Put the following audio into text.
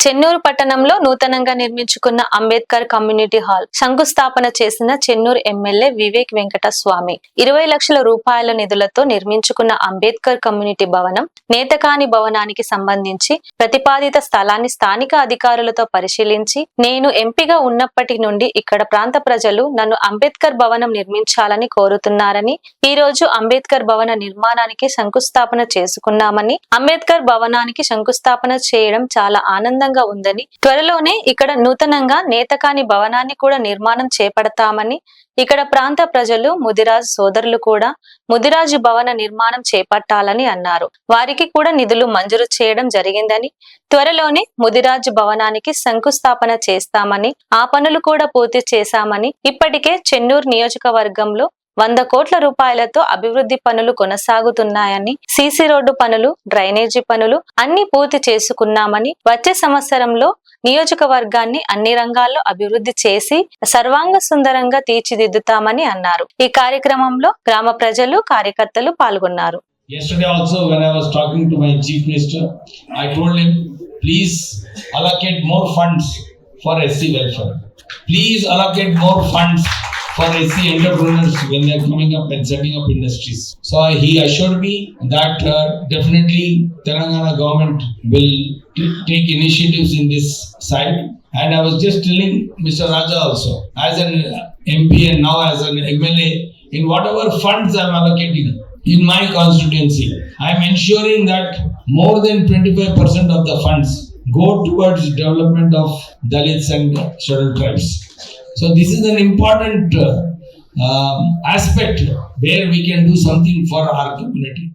చెన్నూరు పట్టణంలో నూతనంగా నిర్మించుకున్న Ambedkar community hall శంకుస్థాపన చేసిన చెన్నూరు ఎమ్మెల్యే వివేక్ వెంకట స్వామి ఇరవై లక్షల రూపాయల నిధులతో నిర్మించుకున్న అంబేద్కర్ కమ్యూనిటీ భవనం నేతకాని భవనానికి సంబంధించి ప్రతిపాదిత స్థలాన్ని స్థానిక అధికారులతో పరిశీలించి నేను ఎంపీగా ఉన్నప్పటి నుండి ఇక్కడ ప్రాంత ప్రజలు నన్ను అంబేద్కర్ భవనం నిర్మించాలని కోరుతున్నారని ఈ రోజు అంబేద్కర్ భవన నిర్మాణానికి శంకుస్థాపన చేసుకున్నామని అంబేద్కర్ భవనానికి శంకుస్థాపన చేయడం చాలా ఆనందంగా ఉందని త్వరలోనే ఇక్కడ నూతనంగా నేతకాని భవనాన్ని కూడా నిర్మాణం చేపడతామని ఇక్కడ ప్రాంత ప్రజలు ముదిరాజు సోదరులు కూడా ముదిరాజు భవన నిర్మాణం చేపట్టాలని అన్నారు. వారికి కూడా నిధులు మంజూరు చేయడం జరిగిందని త్వరలోనే ముదిరాజు భవనానికి శంకుస్థాపన చేస్తామని ఆ పనులు కూడా పూర్తి చేశామని ఇప్పటికే చెన్నూరు నియోజకవర్గంలో వంద కోట్ల రూపాయలతో అభివృద్ధి పనులు కొనసాగుతున్నాయని సీసీ రోడ్డు పనులు డ్రైనేజీ పనులు అన్ని పూర్తి చేసుకున్నామని వచ్చే సంవత్సరంలో నియోజకవర్గాన్ని అన్ని రంగాల్లో అభివృద్ధి చేసి సర్వాంగ సుందరంగా తీర్చిదిద్దుతామని అన్నారు ఈ కార్యక్రమంలో గ్రామ ప్రజలు కార్యకర్తలు పాల్గొన్నారు Yesterday also, when I was talking to my chief minister, I told him, please allocate more funds for SC welfare. Please allocate more funds for SC entrepreneurs when they are coming up and setting up industries. So he assured me that uh, definitely Telangana government will take initiatives in this side. And I was just telling Mr. Raja also, as an MP and now as an MLA, in whatever funds I am allocating in my constituency, I am ensuring that more than 25% of the funds go towards development of Dalits and scheduled tribes. So this is an important uh, um, aspect where we can do something for our community.